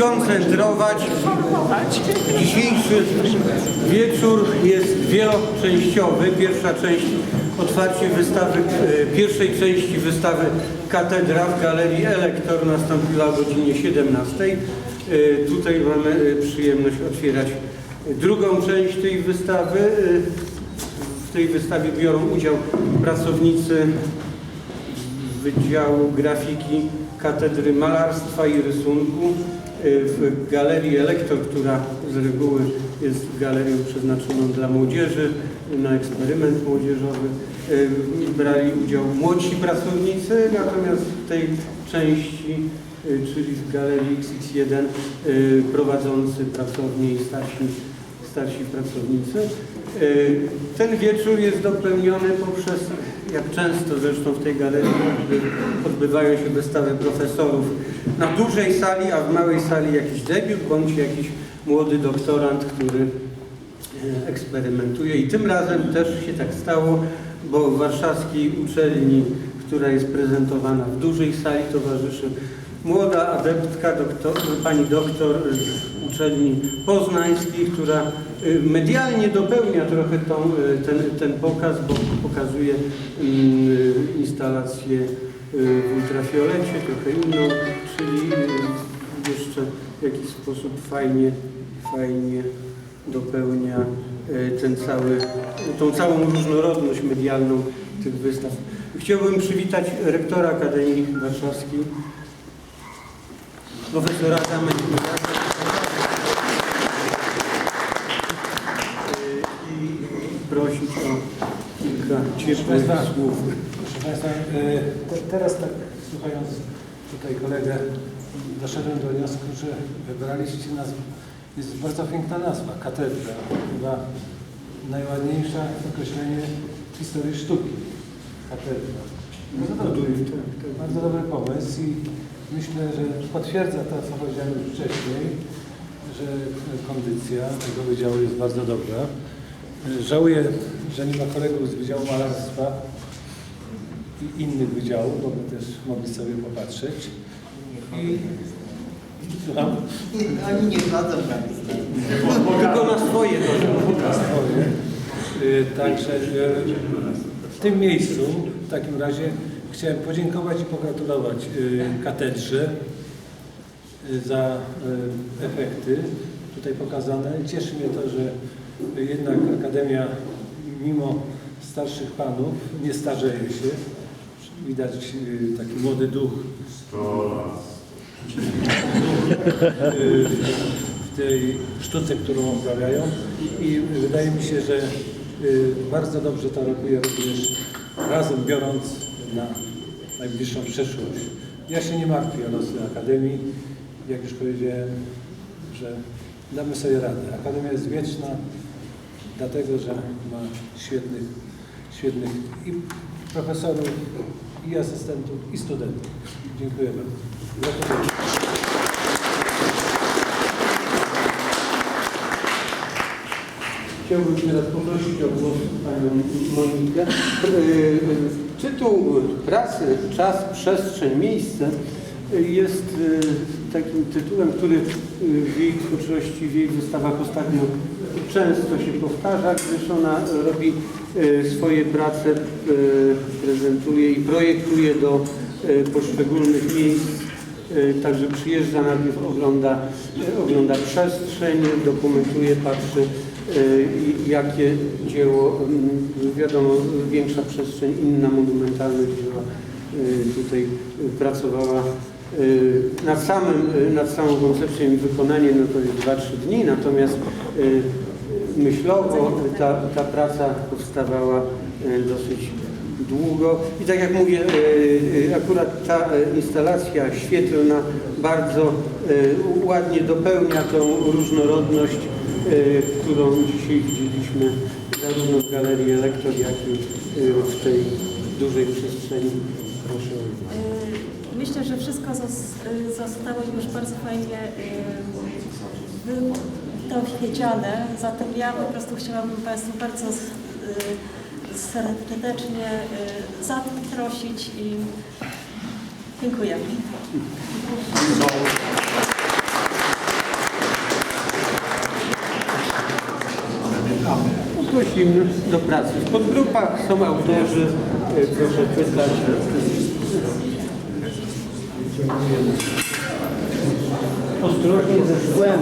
skoncentrować. Dzisiejszy wieczór jest wieloczęściowy. Pierwsza część otwarcie wystawy, e, pierwszej części wystawy Katedra w Galerii Elektor nastąpiła o godzinie 17. E, Tutaj mamy e, przyjemność otwierać drugą część tej wystawy. W tej wystawie biorą udział pracownicy Wydziału Grafiki Katedry Malarstwa i Rysunku y, w Galerii Elektor, która z reguły jest galerią przeznaczoną dla młodzieży, na eksperyment młodzieżowy. Y, Brali udział młodsi pracownicy, natomiast w tej części, y, czyli w Galerii XX1 y, prowadzący pracownie i starsi starsi pracownicy. Ten wieczór jest dopełniony poprzez, jak często zresztą w tej galerii odby- odbywają się wystawy profesorów na dużej sali, a w małej sali jakiś debiut bądź jakiś młody doktorant, który e, eksperymentuje. I tym razem też się tak stało, bo w warszawskiej uczelni, która jest prezentowana w dużej sali, towarzyszy młoda adeptka, doktor, pani doktor uczelni poznańskiej, która y, medialnie dopełnia trochę tą, y, ten, ten pokaz, bo pokazuje mm, y, instalację w ultrafiolecie, trochę inną, czyli jeszcze w jakiś sposób fajnie, fajnie dopełnia ten cały, tą całą różnorodność medialną tych wystaw. Chciałbym przywitać rektora Akademii Warszawskiej, profesora Adama Dziennikarza. I prosić o kilka ciepłych Państwa, słów. Proszę Państwa, e, te, teraz tak słuchając tutaj kolegę, doszedłem do wniosku, że wybraliście nazwę. Jest bardzo piękna nazwa, katedra. Chyba najładniejsze określenie w historii sztuki. Katedra. Bardzo dobry, bardzo dobry pomysł i myślę, że potwierdza to, co powiedziałem już wcześniej, że kondycja tego wydziału jest bardzo dobra. Żałuję, że nie ma kolegów z Wydziału Malarstwa i innych wydziałów, bo by też mogli sobie popatrzeć. I słucham? Oni nie wchodzą na. Tylko na swoje to na swoje. Y, Także y, w tym miejscu w takim razie chciałem podziękować i pogratulować y, katedrze za efekty tutaj pokazane. Cieszy mnie to, że jednak Akademia mimo starszych panów nie starzeje się. Widać y, taki młody duch y, w tej sztuce, którą uprawiają i, wydaje mi się, że y, bardzo dobrze to rokuje również razem biorąc na najbliższą przyszłość. Ja się nie martwię o losy Akademii. Jak już powiedziałem, że damy sobie radę. Akademia jest wieczna, dlatego że ma świetnych, świetnych i profesorów, i asystentów, i studentów. Dziękuję bardzo. Chciałbym teraz poprosić o głos Panią Monikę. Y, Tytuł pracy Czas, przestrzeń, miejsce jest y, takim tytułem, który y, w jej twórczości, w jej wystawach ostatnio często się powtarza, gdyż ona robi y, swoje prace, y, prezentuje i projektuje do poszczególnych miejsc. Także przyjeżdża najpierw, ogląda, ogląda przestrzeń, dokumentuje, patrzy jakie dzieło, mm, wiadomo, większa przestrzeń, inna monumentalność dzieła tutaj pracowała nad, samym, y, nad samą koncepcją i wykonaniem, no to jest 2-3 dni, natomiast y, myślowo ta, ta praca powstawała y, dosyć długo. I tak jak mówię, akurat ta instalacja świetlna bardzo ładnie dopełnia tą różnorodność, którą dzisiaj widzieliśmy zarówno w Galerii Elektor, jak i w tej dużej przestrzeni. Proszę o. Y, Myślę, że wszystko y, zostało już bardzo fajnie y, dowiedziane, zatem ja po prostu chciałabym Państwu bardzo y, serdecznie zaprosić i dziękuję. Prosimy do pracy. W podgrupach są autorzy, proszę pytać. Ostrożnie ze szkłem.